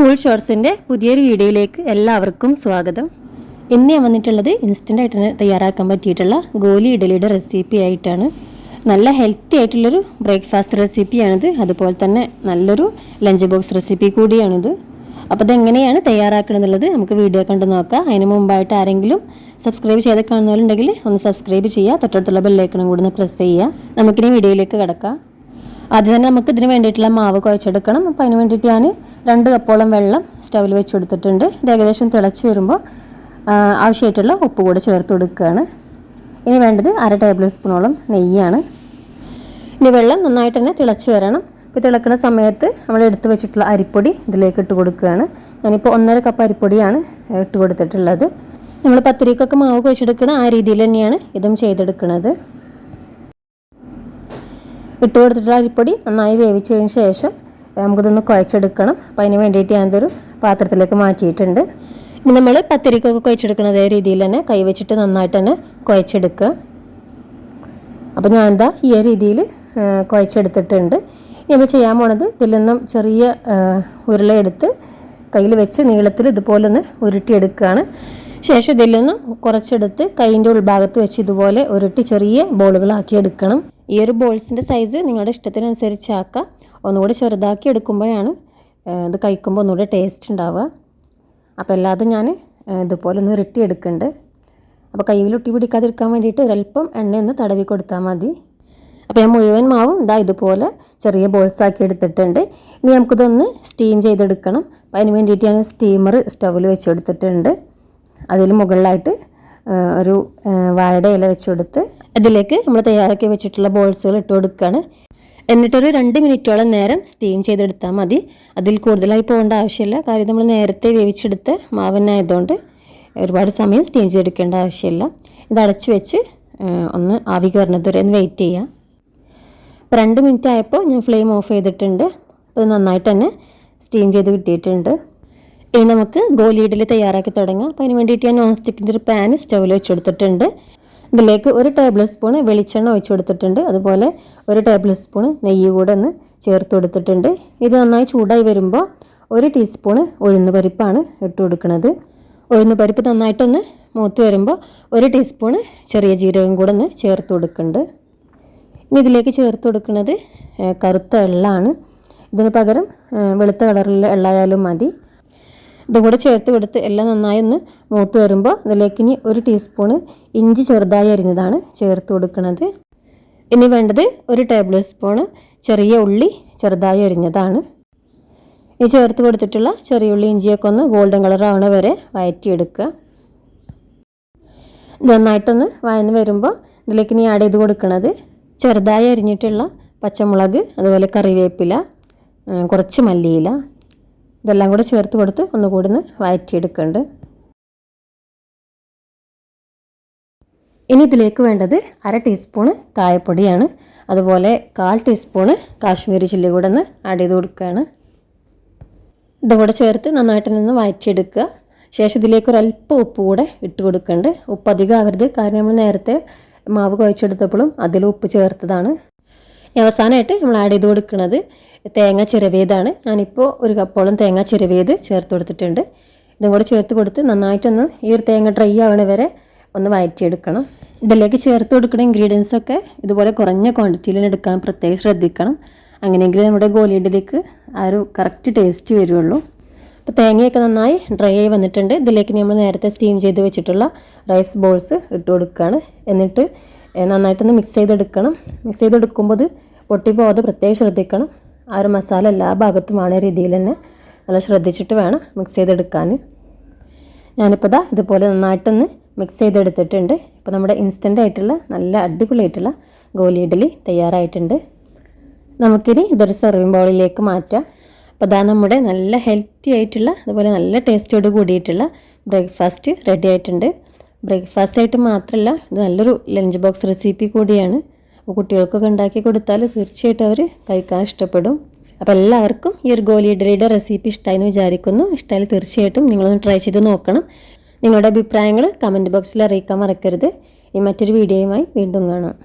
Cool ഷോർട്സിന്റെ പുതിയൊരു വീഡിയോയിലേക്ക് എല്ലാവർക്കും സ്വാഗതം. ഇന്ന് ഞാൻ വന്നിട്ടുള്ളത് ഇൻസ്റ്റന്റ് ആയിട്ട് തന്നെ തയ്യാറാക്കാൻ പറ്റിയിട്ടുള്ള ഗോലി ഇഡലിയുടെ റെസിപ്പി ആയിട്ടാണ്. നല്ല ഹെൽത്തി ആയിട്ടുള്ളൊരു ബ്രേക്ക്ഫാസ്റ്റ് റെസിപ്പിയാണിത് അതുപോലെ തന്നെ നല്ലൊരു ലഞ്ച് ബോക്സ് റെസിപ്പി കൂടിയാണിത്. അപ്പോൾ അതെങ്ങനെയാണ് തയ്യാറാക്കണമെന്നുള്ളത് നമുക്ക് വീഡിയോ കണ്ട് നോക്കാം. അതിന് മുമ്പായിട്ട് ആരെങ്കിലും സബ്സ്ക്രൈബ് ചെയ്ത് കാണുന്നവരുണ്ടെങ്കിൽ ഒന്ന് സബ്സ്ക്രൈബ് ചെയ്യുക. തൊട്ടടുത്തുള്ള ബെല്ലൈക്കണും കൂടി ഒന്ന് പ്രസ് ചെയ്യുക. നമുക്കിനി വീഡിയോയിലേക്ക് കിടക്കാം. ആദ്യം തന്നെ നമുക്ക് ഇതിന് വേണ്ടിയിട്ടുള്ള മാവ് കുഴച്ചെടുക്കണം. അപ്പോൾ അതിന് വേണ്ടിയിട്ട് ഞാൻ രണ്ട് കപ്പോളം വെള്ളം സ്റ്റൗവിൽ വെച്ച് കൊടുത്തിട്ടുണ്ട് ഇത് ഏകദേശം തിളച്ച് വരുമ്പോൾ ആവശ്യമായിട്ടുള്ള ഉപ്പ് കൂടെ ചേർത്ത് കൊടുക്കുകയാണ്. ഇനി വേണ്ടത് അര ടേബിൾ സ്പൂണോളം നെയ്യാണ്. ഇനി വെള്ളം നന്നായിട്ട് തന്നെ തിളച്ച് വരണം. ഇപ്പോൾ തിളക്കുന്ന സമയത്ത് നമ്മൾ എടുത്തു വെച്ചിട്ടുള്ള അരിപ്പൊടി ഇതിലേക്ക് ഇട്ട് കൊടുക്കുകയാണ്. ഞാനിപ്പോൾ ഒന്നര കപ്പ് അരിപ്പൊടിയാണ് ഇട്ട് കൊടുത്തിട്ടുള്ളത്. നമ്മൾ പത്തിരിക്കൊക്കെ മാവ് കുഴച്ചെടുക്കുന്ന ആ രീതിയിൽ തന്നെയാണ് ഇതും ചെയ്തെടുക്കുന്നത് ഇട്ട് കൊടുത്തിട്ടുള്ള അരിപ്പൊടി നന്നായി വേവിച്ചതിന് ശേഷം നമുക്കിതൊന്ന് കുഴച്ചെടുക്കണം. അപ്പോൾ അതിന് വേണ്ടിയിട്ട് ഞാനിതൊരു പാത്രത്തിലേക്ക് മാറ്റിയിട്ടുണ്ട്. ഇനി നമ്മൾ പത്തിരിക്കൊക്കെ കുഴച്ചെടുക്കുന്ന അതേ രീതിയിൽ തന്നെ കൈ വെച്ചിട്ട് നന്നായിട്ട് തന്നെ കുഴച്ചെടുക്കുക. അപ്പോൾ ഞാൻ എന്താ ഈ രീതിയിൽ കുഴച്ചെടുത്തിട്ടുണ്ട്. ഇനി നമ്മൾ ചെയ്യാൻ പോണത് ഇതിൽ നിന്നും ചെറിയ ഉരുളയെടുത്ത് കയ്യിൽ വെച്ച് നീളത്തിൽ ഇതുപോലെ ഒന്ന് ഉരുട്ടിയെടുക്കുകയാണ്. ശേഷം ഇതിൽ നിന്നും കുറച്ചെടുത്ത് കൈയിന്റെ ഉൾഭാഗത്ത് വെച്ച് ഇതുപോലെ ഉരുട്ടി ചെറിയ ബോളുകളാക്കി എടുക്കണം. ഈ ഒരു ബോൾസിന്റെ സൈസ് നിങ്ങളുടെ ഇഷ്ടത്തിനനുസരിച്ചാക്കാം. ഒന്നുകൂടി ചെറുതാക്കി എടുക്കുമ്പോഴാണ് ഇത് കഴിക്കുമ്പോൾ ഒന്നുകൂടി ടേസ്റ്റ് ഉണ്ടാവുക. അപ്പോൾ അല്ലാതെ ഞാൻ ഇതുപോലെ ഒന്ന് ഉരുട്ടി എടുക്കുന്നുണ്ട്. അപ്പോൾ കയ്യിൽ ഒട്ടി പിടിക്കാതിരിക്കാൻ വേണ്ടിയിട്ട് ഒരല്പം എണ്ണയൊന്ന് തടവി കൊടുത്താൽ മതി. അപ്പോൾ ഞാൻ മുഴുവൻ മാവും ഇതാ ഇതുപോലെ ചെറിയ ബോൾസ് ആക്കി എടുത്തിട്ടുണ്ട്. ഇനി നമുക്കിതൊന്ന് സ്റ്റീം ചെയ്തെടുക്കണം. അപ്പോൾ അതിന് വേണ്ടിയിട്ട് ഞാൻ സ്റ്റീമർ സ്റ്റവിൽ വെച്ച് കൊടുത്തിട്ടുണ്ട്. അതിൽ മുകളിലായിട്ട് ഒരു വാഴയുടെ ഇല വെച്ച് കൊടുത്ത് അതിലേക്ക് നമ്മൾ തയ്യാറാക്കി വെച്ചിട്ടുള്ള ബോൾസുകൾ ഇട്ട് കൊടുക്കുകയാണ് എന്നിട്ടൊരു രണ്ട് മിനിറ്റോളം നേരം സ്റ്റീം ചെയ്തെടുത്താൽ മതി. അതിൽ കൂടുതലായി പോകേണ്ട ആവശ്യമില്ല. കാര്യം നമ്മൾ നേരത്തെ വേവിച്ചെടുത്ത് മാവനായതുകൊണ്ട് ഒരുപാട് സമയം സ്റ്റീം ചെയ്തെടുക്കേണ്ട ആവശ്യമില്ല. ഇത് അടച്ച് വെച്ച് ഒന്ന് ആവി കയറുന്നത് വരെ ഒന്ന് വെയിറ്റ് ചെയ്യുക ഇപ്പോൾ രണ്ട് മിനിറ്റ് ആയപ്പോൾ ഞാൻ ഫ്ലെയിം ഓഫ് ചെയ്തിട്ടുണ്ട്. അപ്പോൾ നന്നായിട്ട് തന്നെ സ്റ്റീം ചെയ്ത് കിട്ടിയിട്ടുണ്ട്. ഇനി നമുക്ക് ഗോലി ഇഡലി തയ്യാറാക്കി തുടങ്ങാം. അപ്പോൾ അതിന് വേണ്ടിയിട്ട് ഞാൻ നോൺ സ്റ്റിക്കിന്റെ ഒരു പാൻ സ്റ്റൗവിൽ വെച്ച് കൊടുത്തിട്ടുണ്ട് ഇതിലേക്ക് ഒരു ടേബിൾ സ്പൂൺ വെളിച്ചെണ്ണ ഒഴിച്ചു കൊടുത്തിട്ടുണ്ട് അതുപോലെ ഒരു ടേബിൾ സ്പൂൺ നെയ്യ് കൂടെ ഒന്ന് ചേർത്ത് കൊടുത്തിട്ടുണ്ട്. ഇത് നന്നായി ചൂടായി വരുമ്പോൾ ഒരു ടീസ്പൂണ് ഉഴുന്ന് പരിപ്പാണ് ഇട്ട് കൊടുക്കുന്നത്. ഉഴുന്ന് പരിപ്പ് നന്നായിട്ടൊന്ന് മൂത്ത് വരുമ്പോൾ ഒരു ടീസ്പൂണ് ചെറിയ ജീരകം കൂടെ ഒന്ന് ചേർത്ത് കൊടുക്കുന്നുണ്ട്. ഇനി ഇതിലേക്ക് ചേർത്ത് കൊടുക്കുന്നത് കറുത്ത എള്ളാണ്. ഇതിന് പകരം വെളുത്ത കളറിലുള്ള എള്ളായാലും മതി. ഇതും കൂടെ ചേർത്ത് കൊടുത്ത് എല്ലാം നന്നായി ഒന്ന് മൂത്ത് വരുമ്പോൾ ഇതിലേക്ക് ഇനി ഒരു ടീസ്പൂണ് ഇഞ്ചി ചെറുതായി അരിഞ്ഞതാണ് ചേർത്ത് കൊടുക്കുന്നത്. ഇനി വേണ്ടത് ഒരു ടേബിൾ സ്പൂണ് ചെറിയ ഉള്ളി ചെറുതായി അരിഞ്ഞതാണ്. ഈ ചേർത്ത് കൊടുത്തിട്ടുള്ള ചെറിയ ഉള്ളി ഇഞ്ചിയൊക്കെ ഒന്ന് ഗോൾഡൻ കളർ ആവണ വരെ വയറ്റിയെടുക്കുക. നന്നായിട്ടൊന്ന് വയന്ന് വരുമ്പോൾ ഇതിലേക്ക് ഇനി ആഡ് ചെയ്ത് കൊടുക്കുന്നത് ചെറുതായി അരിഞ്ഞിട്ടുള്ള പച്ചമുളക് അതുപോലെ കറിവേപ്പില കുറച്ച് മല്ലിയില ഇതെല്ലാം കൂടെ ചേർത്ത് കൊടുത്ത് ഒന്നുകൂടി ഒന്ന് വഴറ്റിയെടുക്കുന്നുണ്ട് ഇനി ഇതിലേക്ക് വേണ്ടത് അര ടീസ്പൂണ് കായപ്പൊടിയാണ് അതുപോലെ കാൽ ടീസ്പൂണ് കാശ്മീരി ചില്ലി കൂടെ ഒന്ന് ആഡ് ചെയ്ത് കൊടുക്കുകയാണ്. ഇതും കൂടെ ചേർത്ത് നന്നായിട്ട് നിന്ന് വഴറ്റിയെടുക്കുക ശേഷം ഇതിലേക്ക് ഒരല്പം ഉപ്പ് കൂടെ ഇട്ട് കൊടുക്കുന്നുണ്ട് ഉപ്പ് അധികം ആവരുത്. കാരണം നമ്മൾ നേരത്തെ മാവ് കുഴച്ചെടുത്തപ്പോഴും അതിൽ ഉപ്പ് ചേർത്തതാണ്. അവസാനമായിട്ട് നമ്മൾ ആഡ് ചെയ്ത് കൊടുക്കുന്നത് തേങ്ങ ചിരവിയതാണ്. ഞാനിപ്പോൾ ഒരു കപ്പോളം തേങ്ങ ചിരവിയത് ചേർത്ത് കൊടുത്തിട്ടുണ്ട്. ഇതും കൂടെ ചേർത്ത് കൊടുത്ത് നന്നായിട്ടൊന്ന് ഈ ഒരു തേങ്ങ ഡ്രൈ ആവണ വരെ ഒന്ന് വയറ്റിയെടുക്കണം. ഇതിലേക്ക് ചേർത്ത് കൊടുക്കുന്ന ഇൻഗ്രീഡിയൻസ് ഒക്കെ ഇതുപോലെ കുറഞ്ഞ ക്വാണ്ടിറ്റിയിൽ എടുക്കാൻ പ്രത്യേകം ശ്രദ്ധിക്കണം. അങ്ങനെയെങ്കിൽ നമ്മുടെ ഗോലിയിടലേക്ക് ആ ഒരു കറക്റ്റ് ടേസ്റ്റ് വരുള്ളൂ. അപ്പോൾ തേങ്ങയൊക്കെ നന്നായി ഡ്രൈ ആയി വന്നിട്ടുണ്ട്. ഇതിലേക്ക് നമ്മൾ നേരത്തെ സ്റ്റീം ചെയ്ത് വെച്ചിട്ടുള്ള റൈസ് ബോൾസ് ഇട്ട് കൊടുക്കുകയാണ് എന്നിട്ട് നന്നായിട്ടൊന്ന് മിക്സ് ചെയ്തെടുക്കണം. മിക്സ് ചെയ്തെടുക്കുമ്പോൾ ഇത് പൊട്ടിപ്പോകാതെ പ്രത്യേകം ശ്രദ്ധിക്കണം. ആ ഒരു മസാല എല്ലാ ഭാഗത്തും ആണ രീതിയിൽ തന്നെ നല്ല ശ്രദ്ധിച്ചിട്ട് വേണം മിക്സ് ചെയ്തെടുക്കാൻ. ഞാനിപ്പോൾ ദാ ഇതുപോലെ നന്നായിട്ടൊന്ന് മിക്സ് ചെയ്തെടുത്തിട്ടുണ്ട്. ഇപ്പോൾ നമ്മുടെ ഇൻസ്റ്റന്റ് ആയിട്ടുള്ള നല്ല അടിപൊളിയായിട്ടുള്ള ഗോലി ഇഡലി തയ്യാറായിട്ടുണ്ട്. നമുക്കിനി ഇതൊരു സെർവിങ് ബൗളിലേക്ക് മാറ്റാം. അപ്പോൾ അതാ നമ്മുടെ നല്ല ഹെൽത്തി ആയിട്ടുള്ള അതുപോലെ നല്ല ടേസ്റ്റോട് കൂടിയിട്ടുള്ള ബ്രേക്ക്ഫാസ്റ്റ് റെഡി ആയിട്ടുണ്ട്. ബ്രേക്ക്ഫാസ്റ്റ് ആയിട്ട് മാത്രമല്ല ഇത് നല്ലൊരു ലഞ്ച് ബോക്സ് റെസിപ്പി കൂടിയാണ്. അപ്പോൾ കുട്ടികൾക്കൊക്കെ ഉണ്ടാക്കി കൊടുത്താൽ തീർച്ചയായിട്ടും അവർ കഴിക്കാൻ ഇഷ്ടപ്പെടും. അപ്പോൾ എല്ലാവർക്കും ഈ ഒരു ഗോലി ഇഡലിയുടെ റെസിപ്പി ഇഷ്ടമായി എന്ന് വിചാരിക്കുന്നു. ഇഷ്ടമായി തീർച്ചയായിട്ടും നിങ്ങളൊന്ന് ട്രൈ ചെയ്ത് നോക്കണം. നിങ്ങളുടെ അഭിപ്രായങ്ങൾ കമന്റ് ബോക്സിൽ അറിയിക്കാൻ മറക്കരുത്. ഈ മറ്റൊരു വീഡിയോയുമായി വീണ്ടും കാണാം.